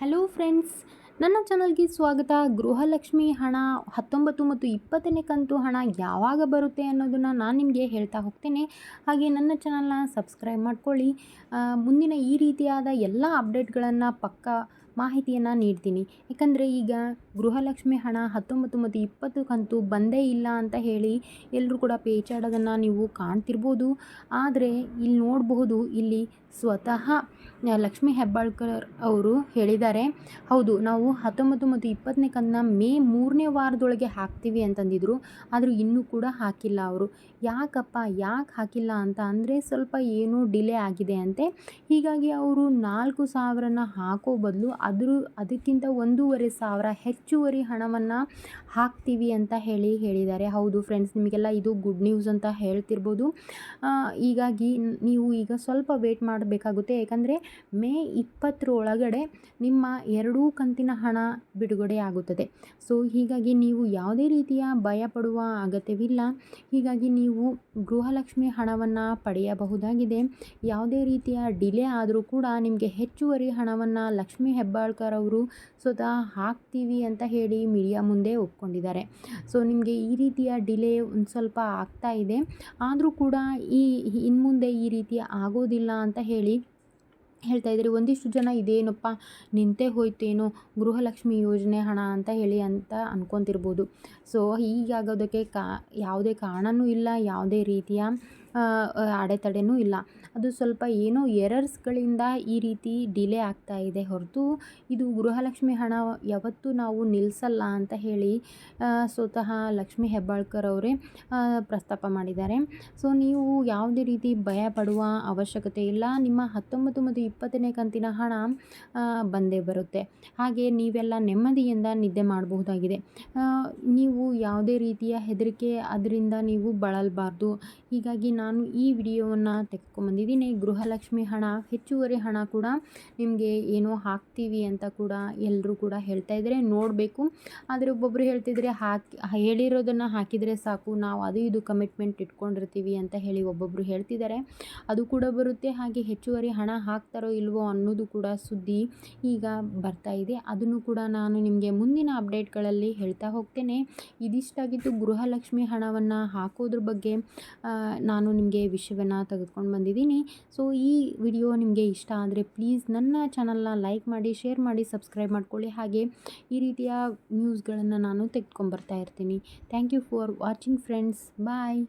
Hello friends ನನ್ನ ಚಾನಲ್ಗೆ ಸ್ವಾಗತ. ಗೃಹಲಕ್ಷ್ಮಿ ಹಣ ಹತ್ತೊಂಬತ್ತು ಮತ್ತು ಇಪ್ಪತ್ತನೇ ಕಂತು ಹಣ ಯಾವಾಗ ಬರುತ್ತೆ ಅನ್ನೋದನ್ನು ನಾನು ನಿಮಗೆ ಹೇಳ್ತಾ ಹೋಗ್ತೇನೆ. ಹಾಗೆ ನನ್ನ ಚಾನಲ್ನ ಸಬ್ಸ್ಕ್ರೈಬ್ ಮಾಡ್ಕೊಳ್ಳಿ. ಮುಂದಿನ ಈ ರೀತಿಯಾದ ಎಲ್ಲ ಅಪ್ಡೇಟ್ಗಳನ್ನು ಪಕ್ಕ ಮಾಹಿತಿಯನ್ನು ನೀಡ್ತೀನಿ. ಯಾಕಂದರೆ ಈಗ ಗೃಹಲಕ್ಷ್ಮಿ ಹಣ ಹತ್ತೊಂಬತ್ತು ಮತ್ತು ಇಪ್ಪತ್ತು ಕಂತು ಬಂದೇ ಇಲ್ಲ ಅಂತ ಹೇಳಿ ಎಲ್ಲರೂ ಕೂಡ ಪೇಚಾಡೋದನ್ನು ನೀವು ಕಾಣ್ತಿರ್ಬೋದು. ಆದರೆ ಇಲ್ಲಿ ನೋಡಬಹುದು, ಇಲ್ಲಿ ಸ್ವತಃ ಲಕ್ಷ್ಮೀ ಹೆಬ್ಬಾಳ್ಕರ್ ಅವರು ಹೇಳಿದ್ದಾರೆ. ಹೌದು, ನಾವು ಹತ್ತೊಂಬತ್ತು ಮತ್ತು ಇಪ್ಪತ್ತನೇ ಕಂತನ್ನ ಮೇ ಮೂರನೇ ವಾರದೊಳಗೆ ಹಾಕ್ತೀವಿ ಅಂತಂದಿದ್ರು. ಆದರೂ ಇನ್ನೂ ಕೂಡ ಹಾಕಿಲ್ಲ ಅವರು. ಯಾಕಪ್ಪ, ಯಾಕೆ ಹಾಕಿಲ್ಲ ಅಂತ ಅಂದರೆ ಸ್ವಲ್ಪ ಏನೋ ಡಿಲೇ ಆಗಿದೆ ಅಂತೆ. ಹೀಗಾಗಿ ಅವರು ನಾಲ್ಕು ಸಾವಿರನ ಹಾಕೋ ಬದಲು ಅದ್ರ ಅದಕ್ಕಿಂತ ಒಂದೂವರೆ ಸಾವಿರ ಹೆಚ್ಚುವರಿ ಹಣವನ್ನು ಹಾಕ್ತೀವಿ ಅಂತ ಹೇಳಿ ಹೇಳಿದ್ದಾರೆ. ಹೌದು ಫ್ರೆಂಡ್ಸ್ ನಿಮಗೆಲ್ಲ ಇದು ಗುಡ್ ನ್ಯೂಸ್ ಅಂತ ಹೇಳ್ತಿರ್ಬೋದು. ಹೀಗಾಗಿ ನೀವು ಈಗ ಸ್ವಲ್ಪ ವೇಟ್ ಮಾಡಬೇಕಾಗುತ್ತೆ. ಯಾಕಂದರೆ ಮೇ ಇಪ್ಪತ್ತರ ಒಳಗಡೆ ನಿಮ್ಮ ಎರಡೂ ಕಂತಿನ ಹಣ ಬಿಡುಗಡೆ ಆಗುತ್ತದೆ. ಸೊ ಹೀಗಾಗಿ ನೀವು ಯಾವುದೇ ರೀತಿಯ ಭಯ ಪಡುವ ಅಗತ್ಯವಿಲ್ಲ. ಹೀಗಾಗಿ ನೀವು ಗೃಹಲಕ್ಷ್ಮಿ ಹಣವನ್ನು ಪಡೆಯಬಹುದಾಗಿದೆ. ಯಾವುದೇ ರೀತಿಯ ಡಿಲೇ ಆದರೂ ಕೂಡ ನಿಮಗೆ ಹೆಚ್ಚುವರಿ ಹಣವನ್ನು ಲಕ್ಷ್ಮೀ ಹೆಬ್ಬಾಳ್ಕರ್ ಅವರು ಸ್ವತಃ ಹಾಕ್ತೀವಿ ಅಂತ ಹೇಳಿ ಮೀಡಿಯಾ ಮುಂದೆ ಒಪ್ಕೊಂಡಿದ್ದಾರೆ. ಸೊ, ನಿಮಗೆ ಈ ರೀತಿಯ ಡಿಲೇ ಒಂದು ಸ್ವಲ್ಪ ಆಗ್ತಾ ಇದೆ. ಆದರೂ ಕೂಡ ಈ ಇನ್ನು ಮುಂದೆ ಈ ರೀತಿ ಆಗೋದಿಲ್ಲ ಅಂತ ಹೇಳಿ ಹೇಳ್ತಾ ಇದ್ದಾರೆ. ಒಂದಿಷ್ಟು ಜನ ಇದೇನಪ್ಪ, ನಿಂತೇ ಹೋಯ್ತೇನೋ ಗೃಹಲಕ್ಷ್ಮಿ ಯೋಜನೆ ಹಣ ಅಂತ ಹೇಳಿ ಅಂತ ಅಂದ್ಕೊತಿರ್ಬೋದು ಸೊ, ಹೀಗಾಗೋದಕ್ಕೆ ಕಾ, ಯಾವುದೇ ಕಾರಣವೂ ಇಲ್ಲ, ಯಾವುದೇ ರೀತಿಯ ಅಡೆತಡೆನೂ ಇಲ್ಲ. ಅದು ಸ್ವಲ್ಪ ಏನೋ ಎರರ್ಸ್ಗಳಿಂದ ಈ ರೀತಿ ಡಿಲೇ ಆಗ್ತಾ ಇದೆ ಹೊರತು ಇದು ಗೃಹಲಕ್ಷ್ಮಿ ಹಣ ಯಾವತ್ತೂ ನಾವು ನಿಲ್ಲಿಸಲ್ಲ ಅಂತ ಹೇಳಿ ಸ್ವತಃ ಲಕ್ಷ್ಮೀ ಹೆಬ್ಬಾಳ್ಕರ್ ಅವರೇ ಪ್ರಸ್ತಾಪ ಮಾಡಿದ್ದಾರೆ. ಸೊ, ನೀವು ಯಾವುದೇ ರೀತಿ ಭಯ ಪಡುವ ಅವಶ್ಯಕತೆ ಇಲ್ಲ. ನಿಮ್ಮ ಹತ್ತೊಂಬತ್ತು ಮತ್ತು ಇಪ್ಪತ್ತನೇ ಕಂತಿನ ಹಣ ಬಂದೇ ಬರುತ್ತೆ. ಹಾಗೆ ನೀವೆಲ್ಲ ನೆಮ್ಮದಿಯಿಂದ ನಿದ್ದೆ ಮಾಡಬಹುದಾಗಿದೆ. ನೀವು ಯಾವುದೇ ರೀತಿಯ ಹೆದರಿಕೆ ಅದರಿಂದ ನೀವು ಬಳಲಬಾರ್ದು. ಹೀಗಾಗಿ ನಾನು ಈ ವಿಡಿಯೋವನ್ನು ತೆಕ್ಕೊಂಬಂದಿದ್ದೀನಿ. ಗೃಹಲಕ್ಷ್ಮಿ ಹಣ ಹೆಚ್ಚುವರಿ ಹಣ ಕೂಡ ನಿಮಗೆ ಏನೋ ಹಾಕ್ತೀವಿ ಅಂತ ಕೂಡ ಎಲ್ಲರೂ ಕೂಡ ಹೇಳ್ತಾ ಇದ್ದಾರೆ ನೋಡಬೇಕು. ಆದರೆ ಒಬ್ಬೊಬ್ಬರು ಹೇಳ್ತಿದ್ರೆ ಹಾಕಿ ಹೇಳಿರೋದನ್ನು ಹಾಕಿದರೆ ಸಾಕು. ನಾವು ಅದು ಇದು ಕಮಿಟ್ಮೆಂಟ್ ಇಟ್ಕೊಂಡಿರ್ತೀವಿ ಅಂತ ಹೇಳಿ ಒಬ್ಬೊಬ್ಬರು ಹೇಳ್ತಿದ್ದಾರೆ. ಅದು ಕೂಡ ಬರುತ್ತೆ. ಹಾಗೆ ಹೆಚ್ಚುವರಿ ಹಣ ಹಾಕ್ತಾರೋ ಇಲ್ವೋ ಅನ್ನೋದು ಕೂಡ ಸುದ್ದಿ ಈಗ ಬರ್ತಾ ಇದೆ. ಅದನ್ನು ಕೂಡ ನಾನು ನಿಮಗೆ ಮುಂದಿನ ಅಪ್ಡೇಟ್ಗಳಲ್ಲಿ ಹೇಳ್ತಾ ಹೋಗ್ತೇನೆ. ಇದಿಷ್ಟಾಗಿತ್ತು ಗೃಹಲಕ್ಷ್ಮಿ ಹಣವನ್ನು ಹಾಕೋದ್ರ ಬಗ್ಗೆ. ಆ, ನಾನು ನಿಮಗೆ ವಿಷಯವನ್ನು ತೆಗೆದುಕೊಂಡು ಬಂದಿದ್ದೀನಿ. ಸೊ ಈ ವಿಡಿಯೋ ನಿಮಗೆ ಇಷ್ಟ ಆದರೆ ಪ್ಲೀಸ್ ನನ್ನ ಚಾನಲ್ನ ಲೈಕ್ ಮಾಡಿ ಶೇರ್ ಮಾಡಿ ಸಬ್ಸ್ಕ್ರೈಬ್ ಮಾಡ್ಕೊಳ್ಳಿ. ಹಾಗೆ ಈ ರೀತಿಯ ನ್ಯೂಸ್ಗಳನ್ನು ನಾನು ತೆಗೆದುಕೊಂಬರ್ತಾ ಇರ್ತೀನಿ. Thank you for watching friends bye